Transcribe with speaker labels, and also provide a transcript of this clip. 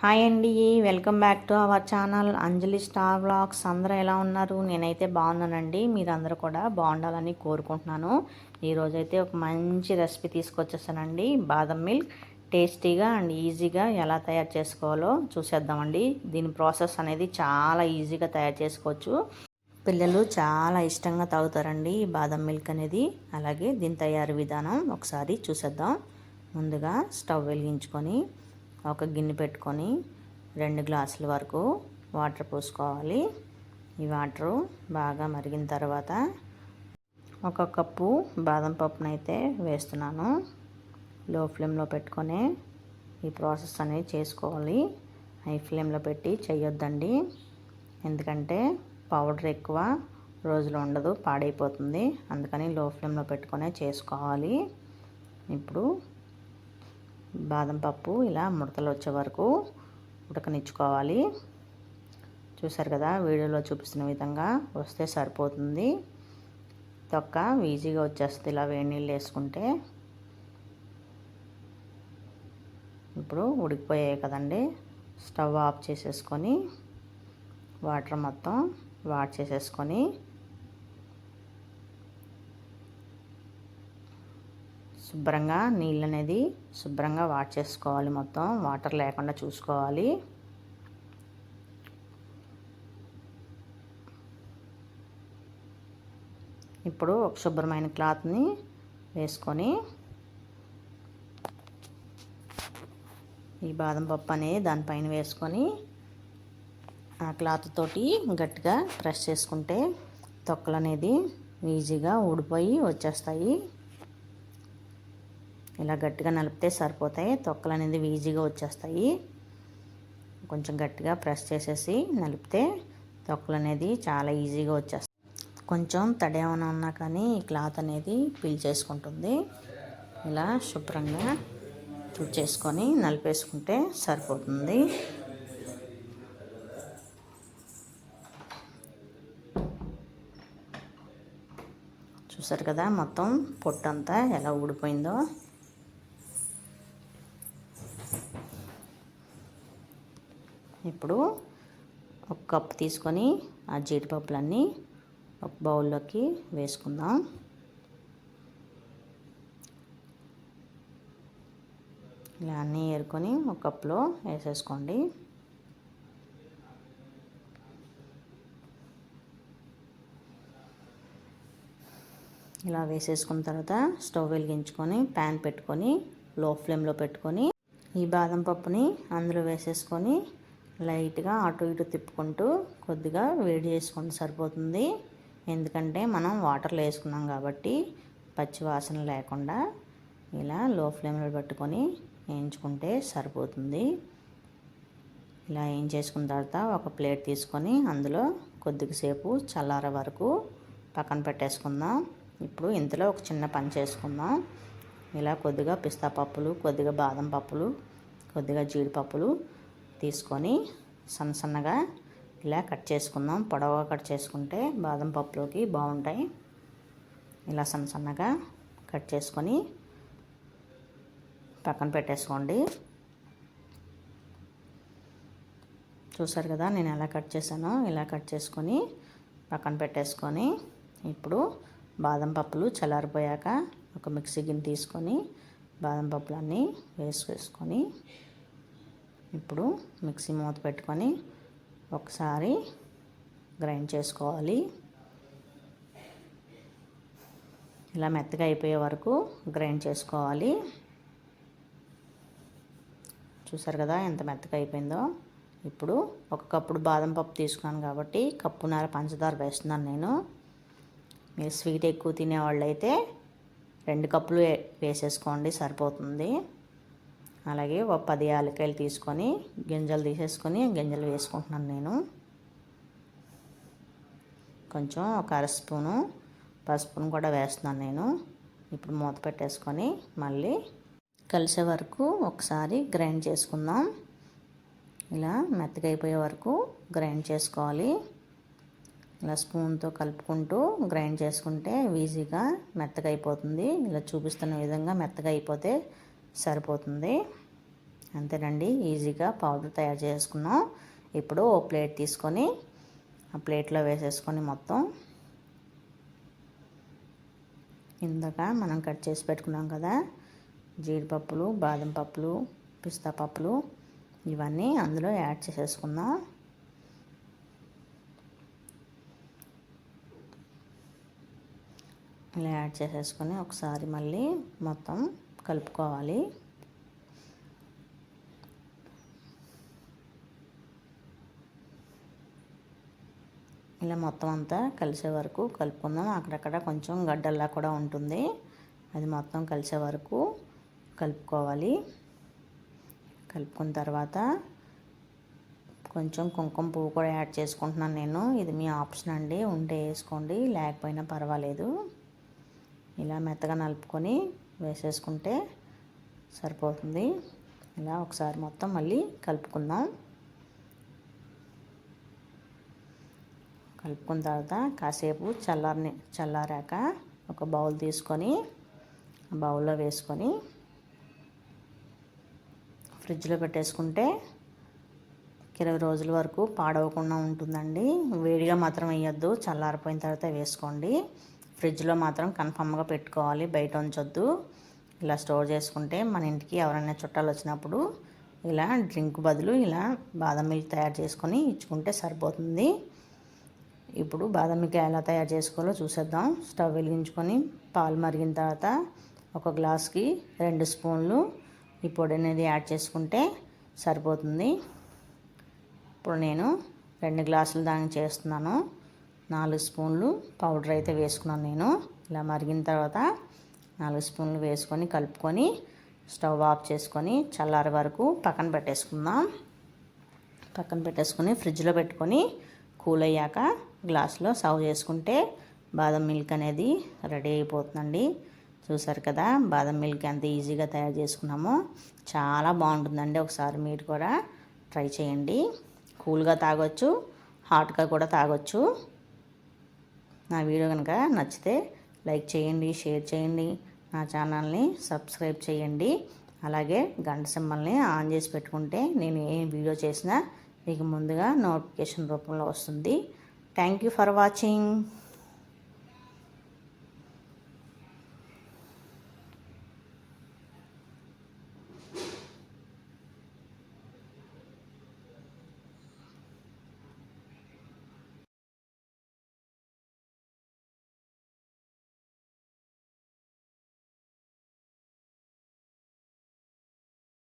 Speaker 1: Hi అండి welcome back to our channel Anjali star vlogs అందరూ ఎలా ఉన్నారు? నేనైతే బాగున్నానండి. మీరందరూ కూడా బాగుండాలని కోరుకుంటున్నాను. ఈరోజైతే ఒక మంచి రెసిపీ తీసుకొచ్చేసానండి. బాదం మిల్క్ టేస్టీగా అండ్ ఈజీగా ఎలా తయారు చేసుకోవాలో చూసేద్దామండి. దీని ప్రాసెస్ అనేది చాలా ఈజీగా తయారు చేసుకోవచ్చు. పిల్లలు చాలా ఇష్టంగా తాగుతారండి ఈ బాదం మిల్క్ అనేది. అలాగే దీని తయారు విధానం ఒకసారి చూసేద్దాం. ముందుగా స్టవ్ వెలిగించుకొని ఒక గిన్నె పెట్టుకొని రెండు గ్లాసుల వరకు వాటర్ పోసుకోవాలి. ఈ వాటరు బాగా మరిగిన తర్వాత ఒక కప్పు బాదం పప్పునైతే వేస్తున్నాను. లో ఫ్లేమ్లో పెట్టుకొని ఈ ప్రాసెస్ అనేది చేసుకోవాలి. హై ఫ్లేమ్లో పెట్టి చేయొద్దండి ఎందుకంటే పౌడర్ ఎక్కువ రోజులు ఉండదు పాడైపోతుంది. అందుకని లో ఫ్లేమ్లో పెట్టుకొనే చేసుకోవాలి. ఇప్పుడు బాదం పప్పు ఇలా ముడతలు వచ్చే వరకు ఉడకనిచ్చుకోవాలి. చూసారు కదా వీడియోలో చూపిస్తున్న విధంగా వస్తే సరిపోతుంది. తొక్క ఈజీగా వచ్చేస్తుంది ఇలా వేడి నీళ్ళు వేసుకుంటే. ఇప్పుడు ఉడికిపోయాయి కదండి స్టవ్ ఆఫ్ చేసేసుకొని వాటర్ మొత్తం వాట్ చేసేసుకొని శుభ్రంగా నీళ్ళు అనేది శుభ్రంగా వాట్ చేసుకోవాలి మొత్తం వాటర్ లేకుండా చూసుకోవాలి. ఇప్పుడు ఒక శుభ్రమైన క్లాత్ని వేసుకొని ఈ బాదం పప్పు అనేది దానిపైన వేసుకొని ఆ క్లాత్ తోటి గట్టిగా ప్రెస్ చేసుకుంటే తొక్కలు అనేది ఈజీగా ఊడిపోయి వచ్చేస్తాయి. ఇలా గట్టిగా నలిపితే సరిపోతాయి. తొక్కలు అనేది ఈజీగా వచ్చేస్తాయి. కొంచెం గట్టిగా ప్రెస్ చేసేసి నలిపితే తొక్కలు అనేది చాలా ఈజీగా వచ్చేస్తాయి. కొంచెం తడి ఏమైనా ఉన్నా కానీ ఈ క్లాత్ అనేది పీల్ చేసుకుంటుంది. ఇలా శుభ్రంగా తుడిచేసుకొని నలిపేసుకుంటే సరిపోతుంది. చూసారు కదా మొత్తం పొట్టంతా ఎలా ఊడిపోయిందో. ఇప్పుడు ఒక కప్ తీసుకొని ఆ జీడిపప్పులన్నీ ఒక బౌల్లోకి వేసుకుందాం. ఇలా అన్నీ ఏరుకొని ఒక కప్లో వేసేసుకోండి. ఇలా వేసేసుకున్న తర్వాత స్టవ్ వెలిగించుకొని ప్యాన్ పెట్టుకొని లో ఫ్లేమ్లో పెట్టుకొని ఈ బాదం పప్పుని అందులో వేసేసుకొని లైట్గా అటు ఇటు తిప్పుకుంటూ కొద్దిగా వేడి చేసుకుంటే సరిపోతుంది. ఎందుకంటే మనం వాటర్లో వేసుకున్నాం కాబట్టి పచ్చి వాసన లేకుండా ఇలా లో ఫ్లేమ్లో పెట్టుకొని వేయించుకుంటే సరిపోతుంది. ఇలా ఏం చేసుకున్న తర్వాత ఒక ప్లేట్ తీసుకొని అందులో కొద్దిసేపు చల్లార వరకు పక్కన పెట్టేసుకుందాం. ఇప్పుడు ఇంతలో ఒక చిన్న పని చేసుకుందాం ఇలా కొద్దిగా పిస్తా పప్పులు కొద్దిగా బాదం పప్పులు కొద్దిగా జీడిపప్పులు తీసుకొని సన్న సన్నగా ఇలా కట్ చేసుకుందాం. పొడవుగా కట్ చేసుకుంటే బాదం పప్పులోకి బాగుంటాయి. ఇలా సన్న సన్నగా కట్ చేసుకొని పక్కన పెట్టేసుకోండి. చూసారు కదా నేను ఎలా కట్ చేశానో? ఇలా కట్ చేసుకొని పక్కన పెట్టేసుకొని ఇప్పుడు బాదం పప్పులు చల్లారిపోయాక ఒక మిక్సీ గిన్నె తీసుకొని బాదం పప్పులన్నీ వేసుకొని ఇప్పుడు మిక్సీ మూత పెట్టుకొని ఒకసారి గ్రైండ్ చేసుకోవాలి. ఇలా మెత్తగా అయిపోయే వరకు గ్రైండ్ చేసుకోవాలి. చూసారు కదా ఎంత మెత్తగా అయిపోయిందో? ఇప్పుడు ఒక కప్పుడు బాదం పప్పు తీసుకున్నాను కాబట్టి కప్పున్నర పంచదార వేస్తున్నాను నేను. మీరు స్వీట్ ఎక్కువ తినేవాళ్ళు అయితే రెండు కప్పులు వేసేసుకోండి సరిపోతుంది. అలాగే ఒక పది యాలకాయలు తీసుకొని గింజలు తీసేసుకొని గింజలు వేసుకుంటున్నాను నేను. కొంచెం ఒక అర స్పూను పసుపును కూడా వేస్తున్నాను నేను. ఇప్పుడు మూత పెట్టేసుకొని మళ్ళీ కలిసే వరకు ఒకసారి గ్రైండ్ చేసుకుందాం. ఇలా మెత్తగా అయిపోయే వరకు గ్రైండ్ చేసుకోవాలి. ఇలా స్పూన్తో కలుపుకుంటూ గ్రైండ్ చేసుకుంటే ఈజీగా మెత్తగా అయిపోతుంది. ఇలా చూపిస్తున్న విధంగా మెత్తగా అయిపోతే సరిపోతుంది. అంతేనండి ఈజీగా పౌడర్ తయారు చేసుకున్నాం. ఇప్పుడు ఓ ప్లేట్ తీసుకొని ఆ ప్లేట్లో వేసేసుకొని మొత్తం. ఇందాక మనం కట్ చేసి పెట్టుకున్నాం కదా జీడిపప్పులు బాదం పప్పులు పిస్తా పప్పులు ఇవన్నీ అందులో యాడ్ చేసేసుకుందాం. ఇలా యాడ్ చేసేసుకొని ఒకసారి మళ్ళీ మొత్తం కలుపుకోవాలి. ఇలా మొత్తం అంతా కలిసే వరకు కలుపుకుందాం. అక్కడక్కడ కొంచెం గడ్డల్లా కూడా ఉంటుంది. అది మొత్తం కలిసే వరకు కలుపుకోవాలి. కలుపుకున్న తర్వాత కొంచెం కుంకుమ పువ్వు కూడా యాడ్ చేసుకుంటున్నాను నేను. ఇది మీ ఆప్షన్ అండి. ఉంటే వేసుకోండి. లేకపోయినా పర్వాలేదు. ఇలా మెత్తగా నలుపుకొని వేసేసుకుంటే సరిపోతుంది. ఇలా ఒకసారి మొత్తం మళ్ళీ కలుపుకుందాం. కలుపుకున్న తర్వాత కాసేపు చల్లారని చల్లారాక ఒక బౌల్ తీసుకొని బౌల్లో వేసుకొని ఫ్రిడ్జ్లో పెట్టేసుకుంటే ఇరవై రోజుల వరకు పాడవకుండా ఉంటుందండి. వేడిగా మాత్రం వేయద్దు. చల్లారిపోయిన తర్వాత వేసుకోండి. ఫ్రిడ్జ్లో మాత్రం కన్ఫామ్గా పెట్టుకోవాలి బయట ఉంచొద్దు. ఇలా స్టోర్ చేసుకుంటే మన ఇంటికి ఎవరైనా చుట్టాలు వచ్చినప్పుడు ఇలా డ్రింక్ బదులు ఇలా బాదం మిల్క్ తయారు చేసుకొని ఇచ్చుకుంటే సరిపోతుంది. ఇప్పుడు బాదం మిల్క్ ఎలా తయారు చేసుకోవాలో చూసేద్దాం. స్టవ్ వెలిగించుకొని పాలు మరిగిన తర్వాత ఒక గ్లాస్కి రెండు స్పూన్లు ఈ పొడి అనేది యాడ్ చేసుకుంటే సరిపోతుంది. ఇప్పుడు నేను రెండు గ్లాసులు దానికి చేస్తున్నాను. నాలుగు స్పూన్లు పౌడర్ అయితే వేసుకున్నాను నేను. ఇలా మరిగిన తర్వాత నాలుగు స్పూన్లు వేసుకొని కలుపుకొని స్టవ్ ఆఫ్ చేసుకొని చల్లారి వరకు పక్కన పెట్టేసుకుందాం. పక్కన పెట్టేసుకొని ఫ్రిడ్జ్లో పెట్టుకొని కూల్ అయ్యాక గ్లాస్లో సర్వ్ చేసుకుంటే బాదం మిల్క్ అనేది రెడీ అయిపోతుందండి. చూసారు కదా బాదం మిల్క్ ఎంత ఈజీగా తయారు చేసుకున్నామో. చాలా బాగుంటుందండి ఒకసారి మీరు కూడా ట్రై చేయండి. కూల్గా తాగొచ్చు హాట్గా కూడా తాగొచ్చు. నా వీడియో కనుక నచ్చితే లైక్ చేయండి షేర్ చేయండి. నా ఛానల్ని సబ్స్క్రైబ్ చేయండి. అలాగే గంట సింబల్ని ఆన్ చేసి పెట్టుకుంటే నేను ఏ వీడియో చేసినా మీకు ముందుగా నోటిఫికేషన్ రూపంలో వస్తుంది. Thank you for watching.